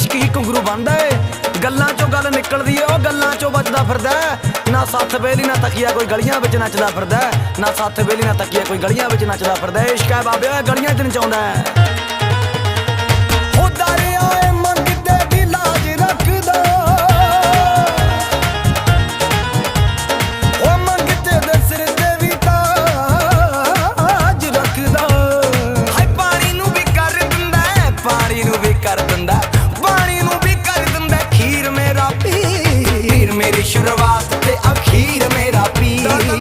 ਇਸ਼ਕ ਹੀ ਕੰਗਰੂ ਬਣਦਾ ਏ। ਗੱਲਾਂ ਚੋਂ ਗੱਲ ਨਿਕਲਦੀ ਏ, ਉਹ ਗੱਲਾਂ ਚੋਂ ਬਚਦਾ ਫਿਰਦਾ ਨਾ ਸੱਥ ਵੇਲੀ ਨਾ ਤਕੀਆ ਕੋਈ ਗਲੀਆਂ ਵਿੱਚ ਨੱਚਦਾ ਫਿਰਦਾ ਨਾ ਸੱਥ ਵੇਲੀ ਨਾ ਤਕੀਆ ਕੋਈ ਗਲੀਆਂ ਵਿੱਚ ਨੱਚਦਾ ਫਿਰਦਾ ਇਸ਼ਕ ਹੈ ਬਾਬੇ ਗਲੀਆਂ 'ਚ ਨਚਾਉਂਦਾ ਹੈ ਉਹਦਾ तेरी शुरुआत ते अखीर मेरा पी